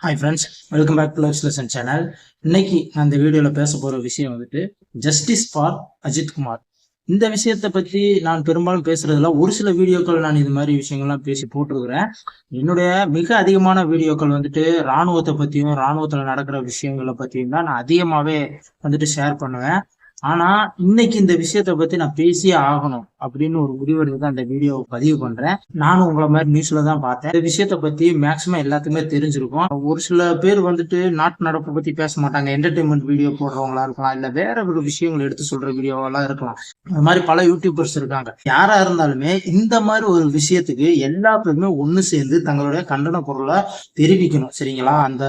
Hi friends welcome back to life lesson channel இன்னைக்கு நான் இந்த வீடியோவில் பேச போகிற விஷயம் வந்துட்டு ஜஸ்டிஸ் ஃபார் அஜித் குமார் இந்த விஷயத்தை பற்றி நான் பெரும்பாலும் பேசுறதுல ஒரு சில வீடியோக்கள் நான் இது மாதிரி விஷயங்கள்லாம் பேசி போட்டிருக்கிறேன். என்னுடைய மிக அதிகமான வீடியோக்கள் வந்துட்டு ராணுவத்தை பற்றியும் ராணுவத்தில் நடக்கிற விஷயங்களை பற்றியும் தான் நான் அதிகமாகவே வந்துட்டு ஷேர் பண்ணுவேன். ஆனால் இன்னைக்கு இந்த விஷயத்த பற்றி நான் பேசியே ஆகணும். அப்படின்னு ஒரு முடிவெடுத்து தான் இந்த வீடியோ பதிவு பண்றேன். நானும் உங்களை மாதிரி நியூஸ்ல தான் பார்த்தேன். இந்த விஷயத்த பத்தி மேக்சிமம் எல்லாத்துக்குமே தெரிஞ்சிருக்கும். ஒரு சில பேர் வந்துட்டு நாட்டு நடப்பு பத்தி பேச மாட்டாங்க. என்டர்டைன்மெண்ட் வீடியோ போடுறவங்களா இருக்கலாம். இல்ல வேற ஒரு விஷயங்கள் எடுத்து சொல்ற வீடியோவெல்லாம் இருக்கலாம். அது மாதிரி பல யூடியூபர்ஸ் இருக்காங்க. யாரா இருந்தாலுமே இந்த மாதிரி ஒரு விஷயத்துக்கு எல்லா பேருமே ஒண்ணு சேர்ந்து தங்களுடைய கண்டன குரலை தெரிவிக்கணும். சரிங்களா? அந்த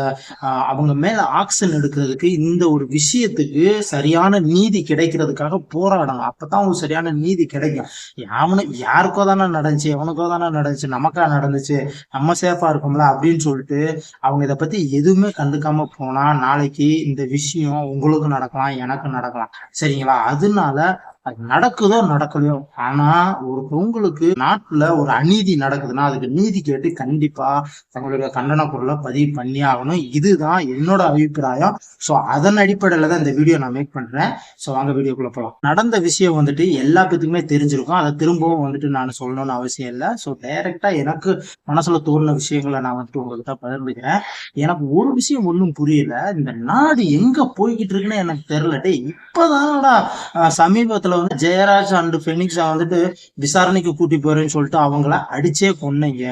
அவங்க மேல ஆக்ஷன் எடுக்கிறதுக்கு இந்த ஒரு விஷயத்துக்கு சரியான நீதி கிடைக்கிறதுக்காக போராடணும். அப்பதான் அவங்களுக்கு சரியான நீதி கிடைக்கும். அவனுக்கு யாருக்கோ தானே நடந்துச்சு எவனுக்கோ தானே நடந்துச்சு நமக்கா நடந்துச்சு நம்ம சேஃபா இருக்கோம்ல அப்படின்னு சொல்லிட்டு அவங்க இதை பத்தி எதுவுமே கண்டுக்காம போனா நாளைக்கு இந்த விஷயம் உங்களுக்கு நடக்கலாம் எனக்கு நடக்கலாம். சரிங்களா? அதனால அது நடக்குதோ நடக்கலையோ ஆனா ஒரு உங்களுக்கு நாட்டுல ஒரு அநீதி நடக்குதுன்னா அதுக்கு நீதி கேட்டு கண்டிப்பா தங்களுடைய கண்டன குரலை பதிவு பண்ணி ஆகணும். இதுதான் என்னோட அபிப்பிராயம். ஸோ அதன் அடிப்படையில தான் இந்த வீடியோ நான் மேக் பண்றேன். ஸோ வாங்க வீடியோக்குள்ள போகலாம் நடந்த விஷயம் வந்துட்டு எல்லா பேத்துக்குமே தெரிஞ்சிருக்கும். அதை திரும்பவும் வந்துட்டு நான் சொல்லணும்னு அவசியம் இல்லை. ஸோ டைரக்டா எனக்கு மனசுல தோணுன விஷயங்களை நான் வந்துட்டு உங்கள்கிட்ட பகிர்ந்துக்கிறேன். எனக்கு ஒரு விஷயம் ஒன்றும் புரியல. இந்த நாடு எங்க போய்கிட்டு இருக்குன்னு எனக்கு தெரியல. டே இப்பதானடா அஹ், வந்து ஜெயராஜ் அண்ட் ஃபெனிக்ஸா வந்துட்டு விசாரணைக்கு கூட்டி போறேன்னு சொல்லிட்டு அவங்கள அடிச்சே கொன்னீங்க.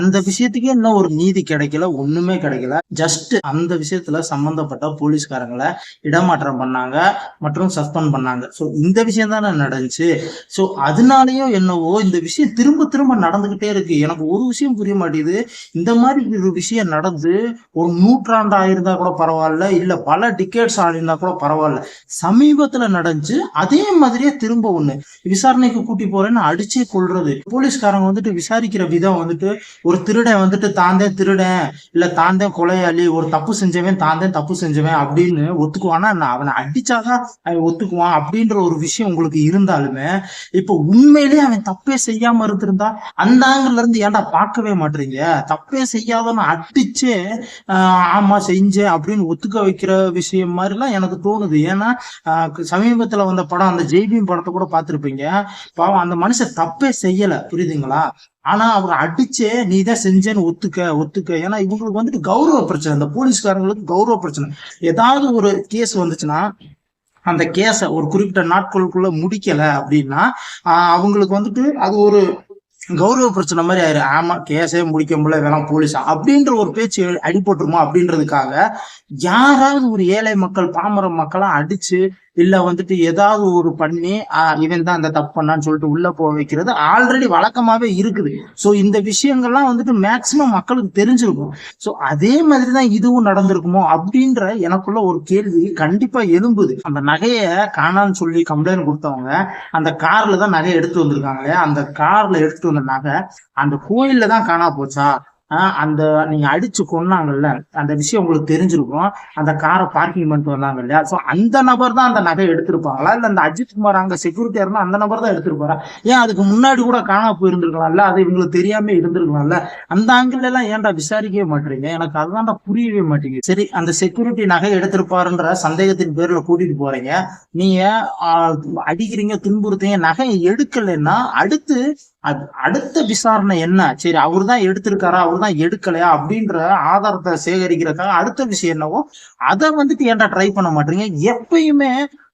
அந்த விஷயத்துக்கே இன்னும் ஒரு நீதி கிடைக்கல? ஒண்ணுமே கிடைக்கல. ஜஸ்ட் அந்த விஷயத்துல சம்பந்தப்பட்ட போலீஸ்காரங்களை இடமாற்றம் பண்ணாங்க மற்றும் சஸ்பெண்ட் பண்ணாங்க. ஸோ இந்த விஷயம் தானே நடந்துச்சு. ஸோ அதனாலயும் என்னவோ இந்த விஷயம் திரும்ப திரும்ப நடந்துகிட்டே இருக்கு. எனக்கு ஒரு விஷயம் புரிய மாட்டேங்குது. இந்த மாதிரி ஒரு விஷயம் நடந்து ஒரு நூற்றாண்டு ஆயிருந்தா கூட பரவாயில்ல இல்ல பல டிக்கெட்ஸ் ஆயிருந்தா கூட பரவாயில்ல. சமீபத்துல நடந்துச்சு. அதே மாதிரி மாதிரியே திரும்ப ஒண்ணு. விசாரணைக்கு கூட்டி போறேன்னு அடிச்சே கொள்றது போலீஸ்காரங்க வந்துட்டு விசாரிக்கிற விதம் வந்துட்டு ஒரு திருடன் வந்துட்டு தாந்தே திருடன். இல்ல தாந்தே கொலையாளி. ஒரு தப்பு செஞ்சவன் தாந்தே தப்பு செஞ்சவன் அப்படின்னு ஒத்துக்குவானா. அவனை அடிச்சாதான் அவன் ஒத்துக்குவான் அப்படின்ற ஒரு விஷயம் உங்களுக்கு இருந்தாலுமே இப்ப உண்மையிலேயே அவன் தப்பே செய்யாம இருந்திருந்தா அந்த ஆங்கிள் இருந்து ஏன்டா பார்க்கவே மாட்டீங்க? தப்பே செய்யாதவன் அடிச்சே ஆஹ் ஆமா செஞ்சேன் அப்படின்னு ஒத்துக்க வைக்கிற விஷயம் மாதிரிலாம் எனக்கு தோணுது. ஏன்னா ஆஹ் சமீபத்துல வந்த படம் அந்த ஜெய்பீம் படத்தை கூட பார்த்துருப்பீங்க. பாவம் அந்த மனுஷன் தப்பே செய்யல புரியுதுங்களா? ஆனா அவர் அடிச்சே நீ தான் செஞ்சேன்னு ஒத்துக்க ஒத்துக்க. ஏன்னா இவங்களுக்கு வந்துட்டு கௌரவ பிரச்சனை. இந்த போலீஸ்காரங்களுக்கு கௌரவ பிரச்சனை. ஏதாவது ஒரு கேஸ் வந்துச்சுன்னா அந்த கேஸை ஒரு குறிப்பிட்ட நாட்களுக்குள்ள முடிக்கல அப்படின்னா அவங்களுக்கு வந்துட்டு அது ஒரு கௌரவ பிரச்சனை மாதிரி ஆயிரு ஆமா கேஸே முடிக்க முடியல இதெல்லாம் போலீஸ். அப்படின்ற ஒரு பேச்சு அடிபட்டுருமா அப்படின்றதுக்காக யாராவது ஒரு ஏழை மக்கள் பாமர மக்களா அடிச்சு இல்ல வந்துட்டு ஏதாவது ஒரு பண்ணி ஆஹ் இவன் தான் அந்த தப்பு பண்ணான்னு சொல்லிட்டு உள்ள போக வைக்கிறது ஆல்ரெடி வழக்கமாவே இருக்குது. சோ இந்த விஷயங்கள்லாம் வந்துட்டு மேக்சிமம் மக்களுக்கு தெரிஞ்சிருக்கும். சோ அதே மாதிரி தான் இதுவும் நடந்திருக்குமோ? அப்படின்ற எனக்குள்ள ஒரு கேள்வி கண்டிப்பா எழும்புது. அந்த நகைய காணான்னு சொல்லி கம்ப்ளைண்ட் கொடுத்தவங்க அந்த கார்ல தான் நகையை எடுத்து வந்திருக்காங்களே அந்த கார்ல எடுத்துட்டு வந்த நகை அந்த கோயில்ல தான் காணா போச்சா? அந்த நீங்க அடிச்சு கொன்னாங்கல்ல அந்த விஷயம் உங்களுக்கு தெரிஞ்சிருக்கும். அந்த காரை பார்க்கிங் பண்ணிட்டு வந்தாங்க இல்லையா? சோ அந்த நபர் தான் அந்த நகை எடுத்திருப்பாங்களா? இல்ல அந்த அஜித் குமார் அங்க செக்யூரிட்டியா இருந்தா அந்த நபர் தான் எடுத்திருப்பாரா? ஏன் அதுக்கு முன்னாடி கூட காணா போயிருந்திருக்கலாம்ல அது இவங்களுக்கு தெரியாம இருந்திருக்கலாம்ல அந்த ஆங்கிள் எல்லாம் ஏன்டா விசாரிக்கவே மாட்டீங்க? எனக்கு அதுதான்டா புரியவே மாட்டேங்குது. சரி அந்த செக்யூரிட்டி நகை எடுத்திருப்பாருன்ற சந்தேகத்தின் பேர்ல கூட்டிட்டு போறீங்க. நீங்க அடிக்கிறீங்க துன்புறுத்தீங்க நகையை எடுக்கலைன்னா அடுத்து அது அடுத்த விசாரணை என்ன? சரி அவர் தான் எடுத்திருக்காரா? அவர் தான் எடுக்கலையா? அப்படின்ற ஆதாரத்தை சேகரிக்கிறதுக்காக அடுத்த விஷயம் என்னவோ அதை வந்துட்டு ஏன்டா ட்ரை பண்ண மாட்டீங்க? எப்பயுமே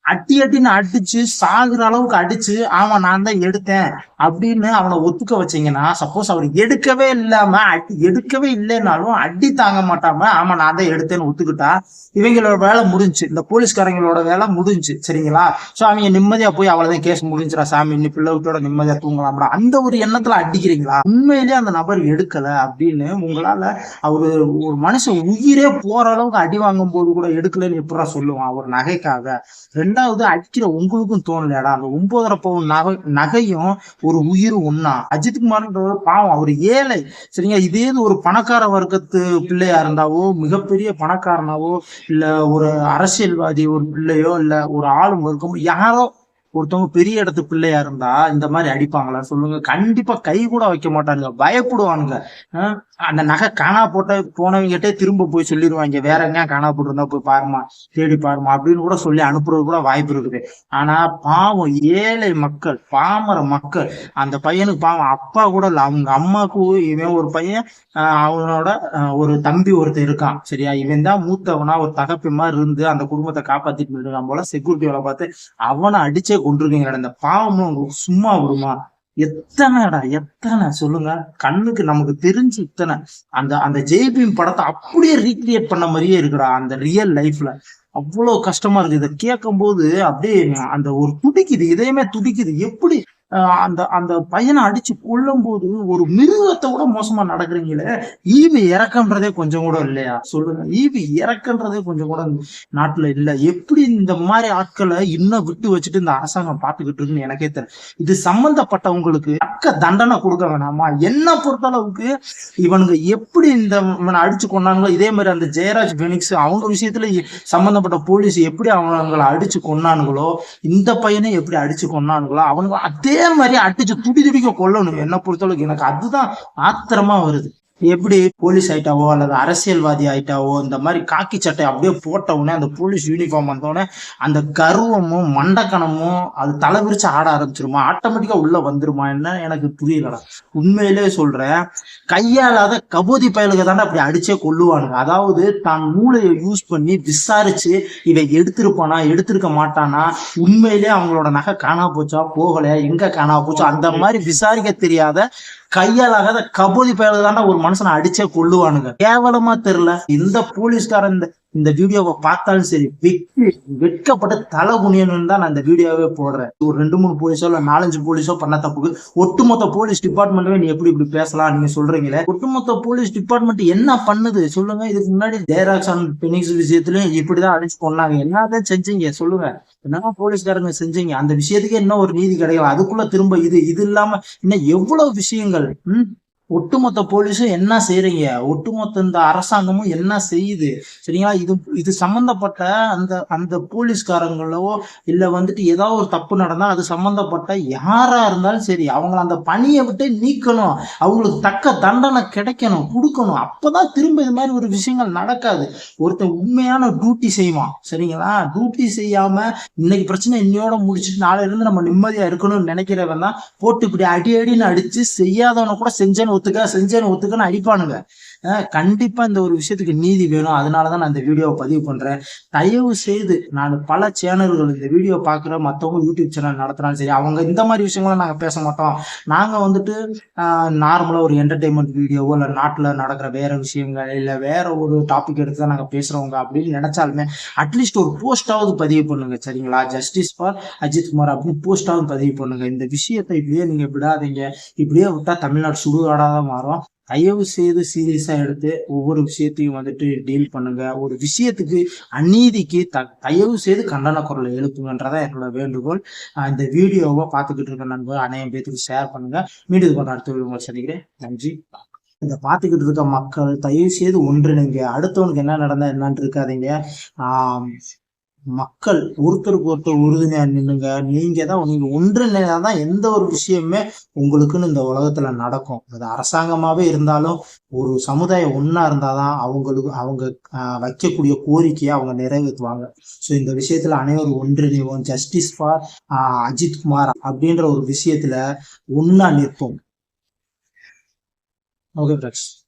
அட்டி அட்டின்னு அடிச்சு சாகுற அளவுக்கு அடிச்சு ஆமா நான் தான் எடுத்தேன் அப்படின்னு அவனை ஒத்துக்க வச்சீங்கன்னா சப்போஸ் அவர் எடுக்கவே இல்லாம அடி எடுக்கவே இல்லைனாலும் அடி தாங்க மாட்டாம ஆமா நான் தான் எடுத்தேன்னு ஒத்துக்கிட்டா இவங்களோட வேலை முடிஞ்சு இந்த போலீஸ்காரங்களோட வேலை முடிஞ்சு சரிங்களா? சோ அவங்க நிம்மதியா போய் அவ்வளவுதான் கேஸ் முடிஞ்சிடா சாமி? இன்னி பிள்ளை நிம்மதியா தூங்கலாம்டா. அந்த ஒரு எண்ணத்துல அடிக்கிறீங்களா? உண்மையிலேயே அந்த நபர் எடுக்கல அப்படின்னு உங்களால அவரு ஒரு மனுஷன் உயிரே போற அளவுக்கு அடி வாங்கும் போது கூட எடுக்கலன்னு எப்படா சொல்லுவான்? அவர் நகைக்காக. ரெண்டு ரெண்டாவது அடிக்கிற உங்களுக்கும் தோணலடா அந்த ஒன்பதரை பவுன் நகை நகையும் ஒரு உயிர் ஒன்னா அஜித் குமார்ன்ற பாவம் அவர் ஏழை. சரிங்க? இதே ஒரு பணக்கார வர்க்கத்து பிள்ளையா இருந்தாவோ மிகப்பெரிய பணக்காரனாவோ இல்ல ஒரு அரசியல்வாதி ஒரு பிள்ளையோ இல்ல ஒரு ஆளும் வர்க்கமோ யாரோ ஒருத்தவங்க பெரிய இடத்து பிள்ளையா இருந்தா இந்த மாதிரி அடிப்பாங்களா? சொல்லுங்க. கண்டிப்பா கை கூட வைக்க மாட்டானுங்க. பயப்படுவானுங்க. அந்த நகை காணா போட்ட போனவங்ககிட்டே திரும்ப போய் சொல்லிடுவாங்க வேற எங்க காணா போட்டிருந்தா போய் பாருமா தேடி பாருமா அப்படின்னு கூட சொல்லி அனுப்புறது கூட வாய்ப்பு இருக்குது. ஆனா பாவம் ஏழை மக்கள் பாமர மக்கள் அந்த பையனுக்கு பாவம் அப்பா கூட இல்ல. அவங்க அம்மாவுக்கு இவன் ஒரு பையன் ஆஹ் அவனோட ஒரு தம்பி ஒருத்தன் இருக்கான். சரியா? இவன் தான் மூத்தவனா ஒரு தகப்பி மாதிரி இருந்து அந்த குடும்பத்தை காப்பாத்திட்டு இருக்கான் போல செக்யூரிட்டி வேலை பார்த்து. அவனை அடிச்சே கொண்டிருக்கீங்க. இந்த பாவமும் உங்களுக்கு சும்மா வருமா? எத்தனைடா எத்தனை? சொல்லுங்க. கண்ணுக்கு நமக்கு தெரிஞ்சு இத்தனை. அந்த அந்த ஜெய்பீம் படத்தை அப்படியே ரீக்ரியேட் பண்ண மாதிரியே இருக்குடா அந்த ரியல் லைஃப்ல அவ்வளவு கஷ்டமா இருக்கு. இதை கேட்கும் போது அப்படியே அந்த ஒரு துடிக்குது இதயமே துடிக்குது. எப்படி அந்த அந்த பையனை அடிச்சு கொள்ளும் போது ஒரு மிருகத்தை கூட மோசமா நடக்கிறீங்களே? ஈவி இறக்கன்றதே கொஞ்சம் கூட இல்லையா? சொல்லுங்க. ஈவி இறக்கன்றதே கொஞ்சம் கூட நாட்டுல இல்ல. எப்படி இந்த மாதிரி ஆட்களை இன்னும் விட்டு வச்சுட்டு இந்த அரசாங்கம் பாத்துக்கிட்டு இருக்குன்னு எனக்கே தெரியல இது சம்பந்தப்பட்டவங்களுக்கு தக்க தண்டனை கொடுக்க வேணாமா? என்ன பொறுத்தளவுக்கு இவனுங்க எப்படி இந்த இவனை அடிச்சு கொண்டாங்களோ இதே மாதிரி அந்த ஜெயராஜ் பெனிக்ஸ் அவங்க விஷயத்துல சம்பந்தப்பட்ட போலீஸ் எப்படி அவங்களை அடிச்சு கொன்னானுங்களோ இந்த பையனை எப்படி அடிச்சு கொன்னானுங்களோ அவனுங்க அதே மாதிரி அடிச்சு துடி துடிக்க கொல்லணும். என்ன பொறுத்தளவுக்கு எனக்கு அதுதான் ஆத்திரமா வருது. எப்படி போலீஸ் ஆயிட்டாவோ அல்லது அரசியல்வாதி ஆயிட்டாவோ இந்த மாதிரி காக்கி சட்டை அப்படியே போட்ட உடனே அந்த போலீஸ் யூனிஃபார்ம் வந்தோடனே அந்த கர்வமும் மண்டக்கணமும் அது தலை விரிச்சு ஆட ஆரம்பிச்சிருமா? ஆட்டோமேட்டிக்கா உள்ள வந்துருமா என்ன? எனக்கு புரியலடா. உண்மையிலே சொல்றேன் கையாளாத கபோதி பயலுக தானே அப்படி அடிச்சே கொல்லுவானுங்க. அதாவது தான் மூளையை யூஸ் பண்ணி விசாரிச்சு இவன் எடுத்திருப்பானா எடுத்திருக்க மாட்டானா? உண்மையிலே அவங்களோட நகை காணா போச்சா போகலையா? எங்க காணா போச்சா? அந்த மாதிரி விசாரிக்க தெரியாத கையாலாகாத கபோதி பயலுக ஒரு மனுஷனை அடிச்சே கொள்ளுவானுங்க கேவலமா தெரியல. இந்த போலீஸ்காரன் இந்த இந்த வீடியோவை பார்த்தாலும் சரி வெட்டு வெட்கப்பட்டு தலை குனியணும்னு தான் நான் இந்த வீடியோவே போடுறேன். ஒரு ரெண்டு மூணு போலீஸோ இல்ல நாலஞ்சு போலீஸோ பண்ண தப்புக்கு. ஒட்டுமொத்த போலீஸ் டிபார்ட்மெண்ட்டுமே நீ எப்படி இப்படி பேசலாம் நீங்க சொல்றீங்களே? ஒட்டுமொத்த போலீஸ் டிபார்ட்மெண்ட் என்ன பண்ணுது? சொல்லுங்க. இதுக்கு முன்னாடி ஜெயராஜ் அண்ட் பெனிக்ஸ் விஷயத்துலயும் இப்படிதான் அடிச்சு கொண்டாங்க என்னதான் செஞ்சீங்க? சொல்லுங்க. என்ன போலீஸ்காரங்க செஞ்சீங்க? அந்த விஷயத்துக்கே இன்னும் ஒரு நீதி கிடைக்கல. அதுக்குள்ள திரும்ப இது இது இல்லாம இன்னும் எவ்வளவு விஷயங்கள் ம்? ஒட்டுமொத்த போலீஸும் என்ன செய்யறீங்க ஒட்டுமொத்த இந்த அரசாங்கமும் என்ன செய்யுது? சரிங்களா? இது இது சம்பந்தப்பட்ட அந்த அந்த போலீஸ்காரங்களோ இல்ல வந்துட்டு ஏதாவது ஒரு தப்பு நடந்தா அது சம்பந்தப்பட்ட யாரா இருந்தாலும் சரி அவங்கள அந்த பணியை விட்டு நீக்கணும். அவங்களுக்கு தக்க தண்டனை கிடைக்கணும் கொடுக்கணும். அப்பதான் திரும்ப இது மாதிரி ஒரு விஷயங்கள் நடக்காது. ஒருத்தன் உண்மையான டியூட்டி செய்வான். சரிங்களா? டியூட்டி செய்யாம இன்னைக்கு பிரச்சனை இன்னையோட முடிச்சுட்டு நாளையில இருந்து நம்ம நிம்மதியா இருக்கணும்னு நினைக்கிறவன் தான் போட்டு இப்படி அடி அடின்னு அடிச்சு செய்யாதவனை கூட செஞ்சேன்னு ஒத்துக்க செஞ்சேன்னு ஒத்துக்கன்னு அடிப்பானுங்க. கண்டிப்பா இந்த ஒரு விஷயத்துக்கு நீதி வேணும். அதனாலதான் நான் இந்த வீடியோவை பதிவு பண்றேன். தயவு செய்து நான் பல சேனல்கள் இந்த வீடியோ பார்க்குற மற்றவங்க யூடியூப் சேனல் நடத்துறாலும் சரி அவங்க இந்த மாதிரி விஷயங்களை நாங்கள் பேச மாட்டோம். நாங்கள் வந்துட்டு நார்மலாக ஒரு என்டர்டெயின்மெண்ட் வீடியோவோ இல்லை நாட்டில் நடக்கிற வேற விஷயங்கள் இல்லை வேற ஒரு டாபிக் எடுத்து தான் நாங்கள் பேசுகிறவங்க அப்படின்னு நினச்சாலுமே அட்லீஸ்ட் ஒரு போஸ்டாவது பதிவு பண்ணுங்க சரிங்களா? ஜஸ்டிஸ் ஃபார் அஜித் குமார் அப்படின்னு போஸ்டாவது பதிவு பண்ணுங்க. இந்த விஷயத்தை இப்படியே நீங்கள் விடாதீங்க. இப்படியே விட்டால் தமிழ்நாடு சுடுகாடாக தான் மாறும். தயவு செய்து சீரியஸா எடுத்து ஒவ்வொரு விஷயத்தையும் வந்துட்டு டீல் பண்ணுங்க. ஒரு விஷயத்துக்கு அநீதிக்கு த தயவு செய்து கண்டன குரலை எழுப்புங்கன்றதான் என்னோட வேண்டுகோள். இந்த வீடியோவை பார்த்துக்கிட்டு இருக்க நண்பர் அனைவரும் பேத்துக்கு ஷேர் பண்ணுங்க. மீண்டும் இது அடுத்த வீடியோ உங்களை சந்திக்கிறேன். நன்றி. இந்த பார்த்துக்கிட்டு இருக்க மக்கள் தயவு செய்து ஒன்றிணைங்க. அடுத்தவனுக்கு என்ன நடந்தா என்னன்னு இருக்காதீங்க. ஆஹ் மக்கள் ஒருத்தருக்கு ஒருத்தர் உறுதுணையா நின்னுங்க நீங்க தான் நீங்க ஒன்றிணைதான் எந்த ஒரு விஷயமே உங்களுக்குன்னு இந்த உலகத்துல நடக்கும். அது அரசாங்கமாவே இருந்தாலும் ஒரு சமுதாயம் ஒன்னா இருந்தாதான் அவங்களுக்கு அவங்க வைக்கக்கூடிய கோரிக்கையை அவங்க நிறைவேற்றுவாங்க. ஸோ இந்த விஷயத்துல அனைவரும் ஒன்றிணைவோம். ஜஸ்டிஸ் ஃபார் அஜித் குமார் அப்படின்ற ஒரு விஷயத்துல ஒன்னா நிற்போம். Okay friends